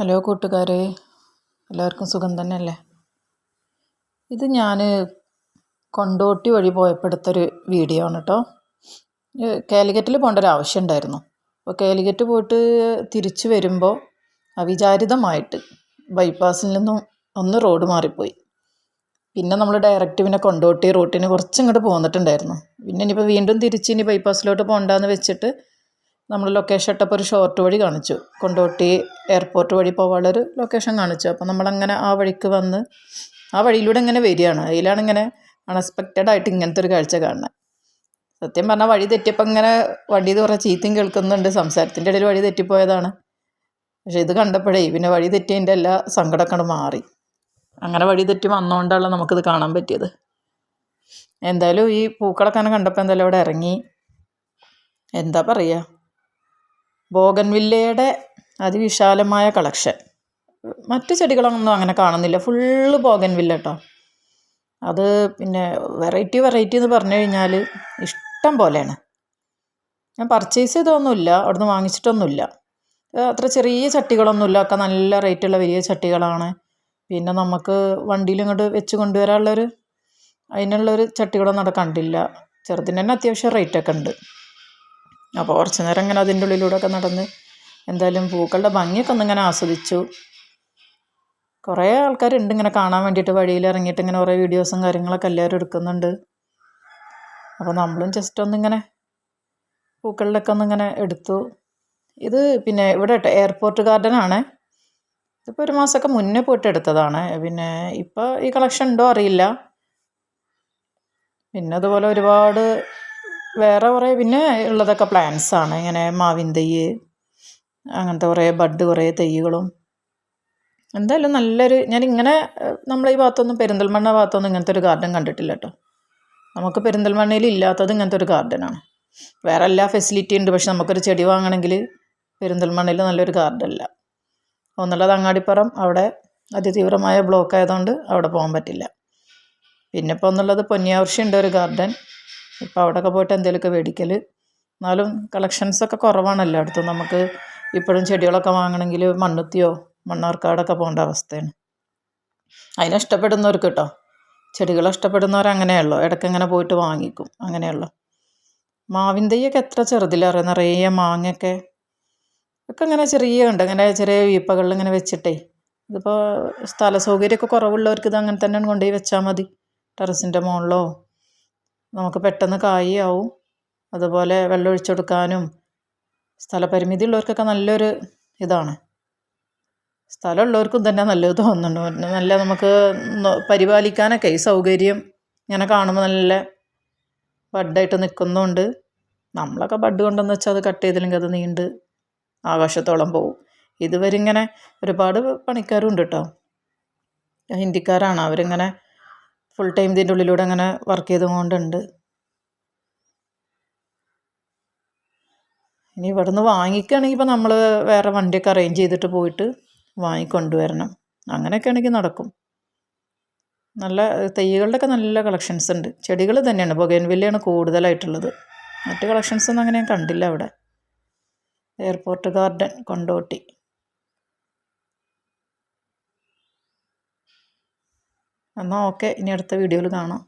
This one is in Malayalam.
ഹലോ കൂട്ടുകാരെ എല്ലാവർക്കും സുഖം തന്നെയല്ലേ? ഇത് ഞാൻ കൊണ്ടോട്ടി വഴി പോയപ്പോൾ എടുത്തൊരു വീഡിയോ ആണ് കേട്ടോ കാലിക്കറ്റിൽ പോകേണ്ട ഒരു ആവശ്യം ഉണ്ടായിരുന്നു. അപ്പോൾ കാലിക്കറ്റ് പോയിട്ട് തിരിച്ചു വരുമ്പോൾ അവിചാരിതമായിട്ട് ബൈപ്പാസിൽ നിന്നും ഒന്ന് റോഡ് മാറിപ്പോയി. പിന്നെ നമ്മൾ ഡയറക്റ്റ് പിന്നെ കൊണ്ടോട്ടി റൂട്ടിന് കുറച്ചിങ്ങോട്ട് പോന്നിട്ടുണ്ടായിരുന്നു. പിന്നെ ഇനിയിപ്പോൾ വീണ്ടും തിരിച്ച് ഇനി ബൈപ്പാസിലോട്ട് പോകണ്ടെന്ന് വെച്ചിട്ട് നമ്മൾ ലൊക്കേഷൻ ഇട്ടപ്പോൾ ഒരു ഷോർട്ട് വഴി കാണിച്ചു. കൊണ്ടോട്ടി എയർപോർട്ട് വഴി പോകാനുള്ളൊരു ലൊക്കേഷൻ കാണിച്ചു. അപ്പോൾ നമ്മളങ്ങനെ ആ വഴിക്ക് വന്ന് ആ വഴിയിലൂടെ ഇങ്ങനെ വരികയാണ്. അതിലാണ് ഇങ്ങനെ അൺഎക്സ്പെക്റ്റഡ് ആയിട്ട് ഇങ്ങനത്തെ ഒരു കാഴ്ച കാണുന്നത്. സത്യം പറഞ്ഞാൽ വഴി തെറ്റിയപ്പോൾ ഇങ്ങനെ വണ്ടി കുറേ ചീത്തയും കേൾക്കുന്നുണ്ട്. സംസാരത്തിന്റെ ഇടയിൽ വഴി തെറ്റിപ്പോയതാണ്. പക്ഷേ ഇത് കണ്ടപ്പോഴേ പിന്നെ വഴി തെറ്റിയതിന്റെ എല്ലാ സങ്കടമൊക്കെ മാറി. അങ്ങനെ വഴി തെറ്റി വന്നുകൊണ്ടാണ് നമുക്കിത് കാണാൻ പറ്റിയത്. എന്തായാലും ഈ പൂക്കളൊക്കെ കണ്ടപ്പോൾ എന്തായാലും അവിടെ ഇറങ്ങി. എന്താ പറയുക? ബോഗൻവില്ലയുടെ അതിവിശാലമായ കളക്ഷൻ. മറ്റു ചെടികളൊന്നും അങ്ങനെ കാണുന്നില്ല. ഫുള്ള് ബോഗൻവില്ല കേട്ടോ അത് പിന്നെ വെറൈറ്റി വെറൈറ്റി എന്ന് പറഞ്ഞു കഴിഞ്ഞാൽ ഇഷ്ടം പോലെയാണ്. ഞാൻ പർച്ചേസ് ചെയ്തൊന്നുമില്ല അവിടുന്ന് വാങ്ങിച്ചിട്ടൊന്നുമില്ല. അത്ര ചെറിയ ചട്ടികളൊന്നുമില്ല. ഒക്കെ നല്ല റേറ്റുള്ള വലിയ ചട്ടികളാണ്. പിന്നെ നമുക്ക് വണ്ടിയിൽ ഇങ്ങോട്ട് വെച്ച് കൊണ്ടുവരാനുള്ളൊരു അതിനുള്ളൊരു ചട്ടികളൊന്നും അവിടെ കണ്ടില്ല. ചെറുതിന് തന്നെ അത്യാവശ്യം റേറ്റൊക്കെ ഉണ്ട്. അപ്പോൾ കുറച്ച് നേരം ഇങ്ങനെ അതിന്റെ ഉള്ളിലൂടെയൊക്കെ നടന്ന് എന്തായാലും പൂക്കളുടെ ഭംഗിയൊക്കെ ഒന്നിങ്ങനെ ആസ്വദിച്ചു. കുറേ ആൾക്കാരുണ്ട് ഇങ്ങനെ കാണാൻ വേണ്ടിയിട്ട് വഴിയിൽ ഇറങ്ങിയിട്ട് ഇങ്ങനെ കുറേ വീഡിയോസും കാര്യങ്ങളൊക്കെ എല്ലാവരും എടുക്കുന്നുണ്ട്. അപ്പോൾ നമ്മളും ജസ്റ്റ് ഒന്നിങ്ങനെ പൂക്കളിലൊക്കെ ഒന്നിങ്ങനെ എടുത്തു. ഇത് പിന്നെ ഇവിടെ എയർപോർട്ട് ഗാർഡനാണ് ഇതിപ്പോൾ ഒരു മാസമൊക്കെ മുന്നേ പോയിട്ട് എടുത്തതാണ്. പിന്നെ ഇപ്പോൾ ഈ കളക്ഷൻ ഉണ്ടോ അറിയില്ല. പിന്നെ അതുപോലെ ഒരുപാട് വേറെ കുറേ പിന്നെ ഉള്ളതൊക്കെ പ്ലാന്റ്സാണ് ഇങ്ങനെ മാവിൻ തൈ അങ്ങനത്തെ കുറേ ബഡ് കുറേ തൈകളും. എന്തായാലും നല്ലൊരു ഞാനിങ്ങനെ നമ്മളെ ഈ ഭാഗത്തൊന്നും പെരിന്തൽമണ്ണ ഭാഗത്തൊന്നും ഇങ്ങനത്തെ ഒരു ഗാർഡൻ കണ്ടിട്ടില്ല കേട്ടോ നമുക്ക് പെരിന്തൽമണ്ണയിൽ ഇല്ലാത്തത് ഇങ്ങനത്തെ ഒരു ഗാർഡനാണ് വേറെ എല്ലാ ഫെസിലിറ്റി ഉണ്ട്. പക്ഷെ നമുക്കൊരു ചെടി വാങ്ങണമെങ്കിൽ പെരിന്തൽമണ്ണയിൽ നല്ലൊരു ഗാർഡനല്ല ഒന്നുള്ളത് അങ്ങാടിപ്പുറം അവിടെ അതിതീവ്രമായ ബ്ലോക്ക് ആയതുകൊണ്ട് അവിടെ പോകാൻ പറ്റില്ല. പിന്നെ ഇപ്പോൾ ഒന്നുള്ളത് പൊന്നിയാവർഷി ഉണ്ട് ഒരു ഗാർഡൻ ഇപ്പോൾ അവിടെയൊക്കെ പോയിട്ട് എന്തെങ്കിലുമൊക്കെ മേടിക്കൽ എന്നാലും കളക്ഷൻസൊക്കെ കുറവാണല്ലോ. എല്ലായിടത്തും നമുക്ക് ഇപ്പോഴും ചെടികളൊക്കെ വാങ്ങണമെങ്കിൽ മണ്ണുത്തിയോ മണ്ണാർക്കാടൊക്കെ പോകേണ്ട അവസ്ഥയാണ്. അതിനെ ഇഷ്ടപ്പെടുന്നവർക്ക് കേട്ടോ. ചെടികൾ ഇഷ്ടപ്പെടുന്നവർ അങ്ങനെയുള്ളൂ. ഇടയ്ക്ക് ഇങ്ങനെ പോയിട്ട് വാങ്ങിക്കും. അങ്ങനെയുള്ളൂ. മാവിൻ തൈയൊക്കെ എത്ര ചെറുതിലറിയാം നിറയെ മാങ്ങയൊക്കെ ഒക്കെ ഇങ്ങനെ ചെറിയ ഉണ്ട് അങ്ങനെ ചെറിയ വീപ്പകളിൽ ഇങ്ങനെ വെച്ചിട്ടേ. ഇതിപ്പോൾ സ്ഥല സൗകര്യമൊക്കെ കുറവുള്ളവർക്ക് ഇത് അങ്ങനെ തന്നെ കൊണ്ടുപോയി വെച്ചാൽ മതി. ടെറസിന്റെ മുകളിലോ നമുക്ക് പെട്ടെന്ന് കായാവും അതുപോലെ വെള്ളം ഒഴിച്ചു കൊടുക്കാനും സ്ഥലപരിമിതി ഉള്ളവർക്കൊക്കെ നല്ലൊരു ഇതാണ്. സ്ഥലമുള്ളവർക്കും തന്നെ നല്ലത് തോന്നുന്നുണ്ട്. നല്ല നമുക്ക് പരിപാലിക്കാനൊക്കെ ഈ സൗകര്യം ഇങ്ങനെ കാണുമ്പോൾ നല്ല ബഡായിട്ട് നിൽക്കുന്നുണ്ട് നമ്മളൊക്കെ ബഡ് കൊണ്ടെന്ന് വെച്ചാൽ അത് കട്ട് ചെയ്തില്ലെങ്കിൽ അത് നീണ്ട് ആകാശത്തോളം പോവും. ഇതുവരെ ഇങ്ങനെ ഒരുപാട് പണിക്കാരും ഉണ്ട് കേട്ടോ ഹിന്ദിക്കാരാണ്. അവരിങ്ങനെ ഫുൾ ടൈം ഇതിന്റെ ഉള്ളിലൂടെ അങ്ങനെ വർക്ക് ചെയ്തുകൊണ്ടുണ്ട്. ഇനി ഇവിടെ നിന്ന് വാങ്ങിക്കുകയാണെങ്കിൽ ഇപ്പോൾ നമ്മൾ വേറെ വണ്ടിയൊക്കെ അറേഞ്ച് ചെയ്തിട്ട് പോയിട്ട് വാങ്ങിക്കൊണ്ടുവരണം. അങ്ങനെയൊക്കെ ആണെങ്കിൽ നടക്കും. നല്ല തൈകളുടെയൊക്കെ നല്ല കളക്ഷൻസ് ഉണ്ട്. ചെടികൾ തന്നെയാണ്. ബൊഗൈൻവില്ലയാണ് കൂടുതലായിട്ടുള്ളത്. മറ്റ് കളക്ഷൻസ് ഒന്നും അങ്ങനെ ഞാൻ കണ്ടില്ല അവിടെ. Airport garden Kondotty. എന്നാൽ ഓക്കെ ഇനി അടുത്ത വീഡിയോയിൽ കാണാം.